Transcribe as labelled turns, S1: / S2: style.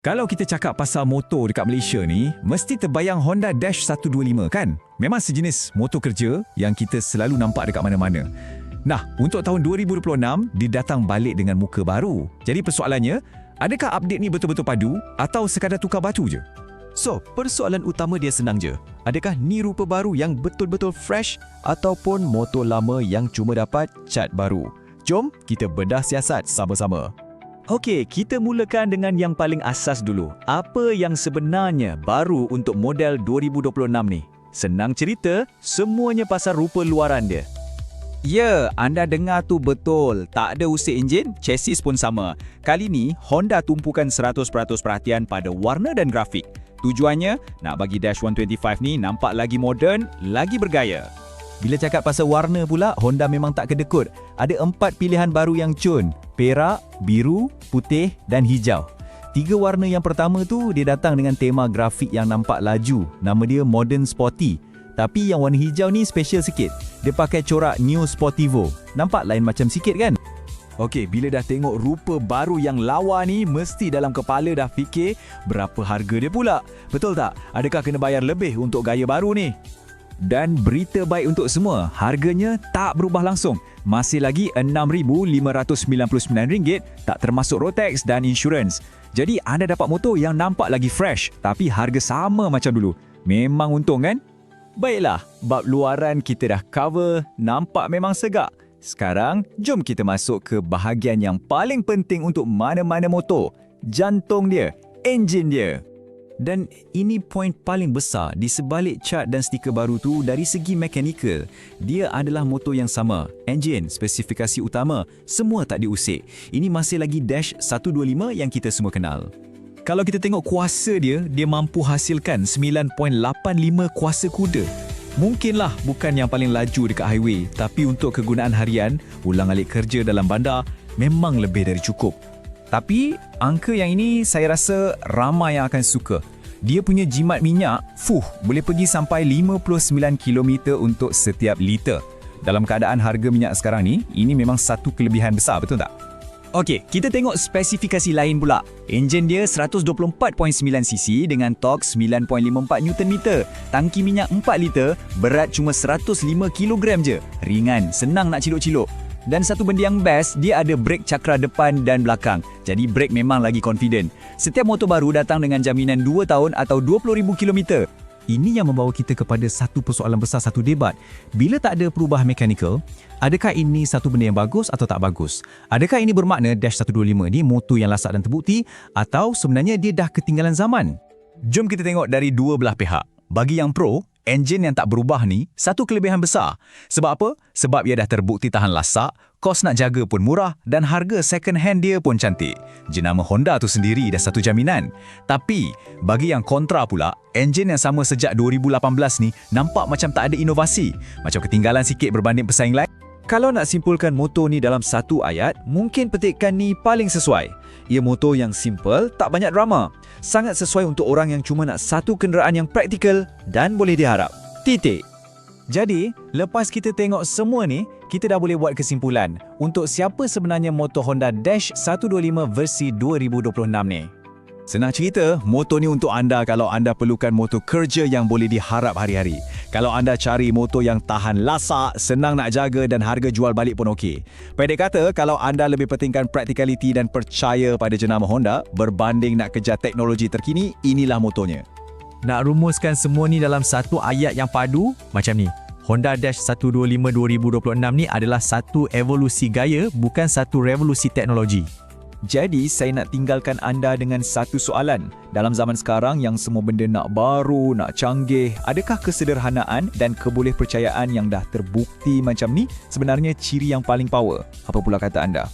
S1: Kalau kita cakap pasal motor dekat Malaysia ni, mesti terbayang Honda Dash 125 kan? Memang sejenis motor kerja yang kita selalu nampak dekat mana-mana. Nah, untuk tahun 2026, dia datang balik dengan muka baru. Jadi persoalannya, adakah update ni betul-betul padu atau sekadar tukar batu je?
S2: So, persoalan utama dia senang je. Adakah ni rupa baru yang betul-betul fresh ataupun motor lama yang cuma dapat cat baru? Jom kita bedah siasat sama-sama.
S3: Okey, kita mulakan dengan yang paling asas dulu. Apa yang sebenarnya baru untuk model 2026 ni? Senang cerita, semuanya pasal rupa luaran dia.
S4: Ya, anda dengar tu betul. Tak ada usik enjin, chassis pun sama. Kali ni, Honda tumpukan 100% perhatian pada warna dan grafik. Tujuannya, nak bagi Dash 125 ni nampak lagi moden, lagi bergaya.
S2: Bila cakap pasal warna pula, Honda memang tak kedekut. Ada empat pilihan baru yang cun. Perak, biru, putih dan hijau. Tiga warna yang pertama tu dia datang dengan tema grafik yang nampak laju. Nama dia Modern Sporty. Tapi yang warna hijau ni special sikit. Dia pakai corak New Sportivo. Nampak lain macam sikit kan?
S1: Okey, bila dah tengok rupa baru yang lawa ni, mesti dalam kepala dah fikir berapa harga dia pula. Betul tak? Adakah kena bayar lebih untuk gaya baru ni? Dan berita baik untuk semua, harganya tak berubah langsung. Masih lagi RM6,599 tak termasuk Rotex dan insurans. Jadi anda dapat motor yang nampak lagi fresh tapi harga sama macam dulu. Memang untung kan? Baiklah, bab luaran kita dah cover, nampak memang segak. Sekarang, jom kita masuk ke bahagian yang paling penting untuk mana-mana motor. Jantung dia, enjin dia.
S2: Dan ini poin paling besar di sebalik cat dan stiker baru tu dari segi mekanikal. Dia adalah motor yang sama. Enjin, spesifikasi utama, semua tak diusik. Ini masih lagi Dash 125 yang kita semua kenal.
S1: Kalau kita tengok kuasa dia, dia mampu hasilkan 9.85 kuasa kuda. Mungkinlah bukan yang paling laju dekat highway, tapi untuk kegunaan harian, ulang-alik kerja dalam bandar, memang lebih dari cukup. Tapi angka yang ini saya rasa ramai yang akan suka. Dia punya jimat minyak, fuh, boleh pergi sampai 59 km untuk setiap liter. Dalam keadaan harga minyak sekarang ni, ini memang satu kelebihan besar, betul tak?
S3: Okey, kita tengok spesifikasi lain pula. Enjin dia 124.9cc dengan torque 9.54 Nm. Tangki minyak 4 liter, berat cuma 105 kg je. Ringan, senang nak ciluk-ciluk. Dan satu benda yang best, dia ada brake cakra depan dan belakang. Jadi brake memang lagi confident. Setiap motor baru datang dengan jaminan 2 tahun atau 20,000 km.
S2: Ini yang membawa kita kepada satu persoalan besar, satu debat. Bila tak ada perubahan mekanikal, adakah ini satu benda yang bagus atau tak bagus? Adakah ini bermakna Dash 125 ni motor yang lasak dan terbukti atau sebenarnya dia dah ketinggalan zaman?
S1: Jom kita tengok dari dua belah pihak. Bagi yang pro, enjin yang tak berubah ni satu kelebihan besar. Sebab apa? Sebab ia dah terbukti tahan lasak, kos nak jaga pun murah dan harga second hand dia pun cantik. Jenama Honda tu sendiri dah satu jaminan. Tapi, bagi yang kontra pula, enjin yang sama sejak 2018 ni nampak macam tak ada inovasi. Macam ketinggalan sikit berbanding pesaing lain. Kalau nak simpulkan motor ni dalam satu ayat, mungkin petikan ni paling sesuai. Ia motor yang simple, tak banyak drama. Sangat sesuai untuk orang yang cuma nak satu kenderaan yang praktikal dan boleh diharap. Titik. Jadi, lepas kita tengok semua ni, kita dah boleh buat kesimpulan untuk siapa sebenarnya motor Honda Dash 125 versi 2026 ni. Senang cerita, motor ni untuk anda kalau anda perlukan motor kerja yang boleh diharap hari-hari. Kalau anda cari motor yang tahan lasak, senang nak jaga dan harga jual balik pun okey. Pendek kata, kalau anda lebih pentingkan practicality dan percaya pada jenama Honda berbanding nak kejar teknologi terkini, inilah motornya.
S2: Nak rumuskan semua ni dalam satu ayat yang padu, macam ni. Honda Dash 125 2026 ni adalah satu evolusi gaya, bukan satu revolusi teknologi.
S1: Jadi, saya nak tinggalkan anda dengan satu soalan. Dalam zaman sekarang yang semua benda nak baru, nak canggih, adakah kesederhanaan dan kebolehpercayaan yang dah terbukti macam ni sebenarnya ciri yang paling power? Apa pula kata anda?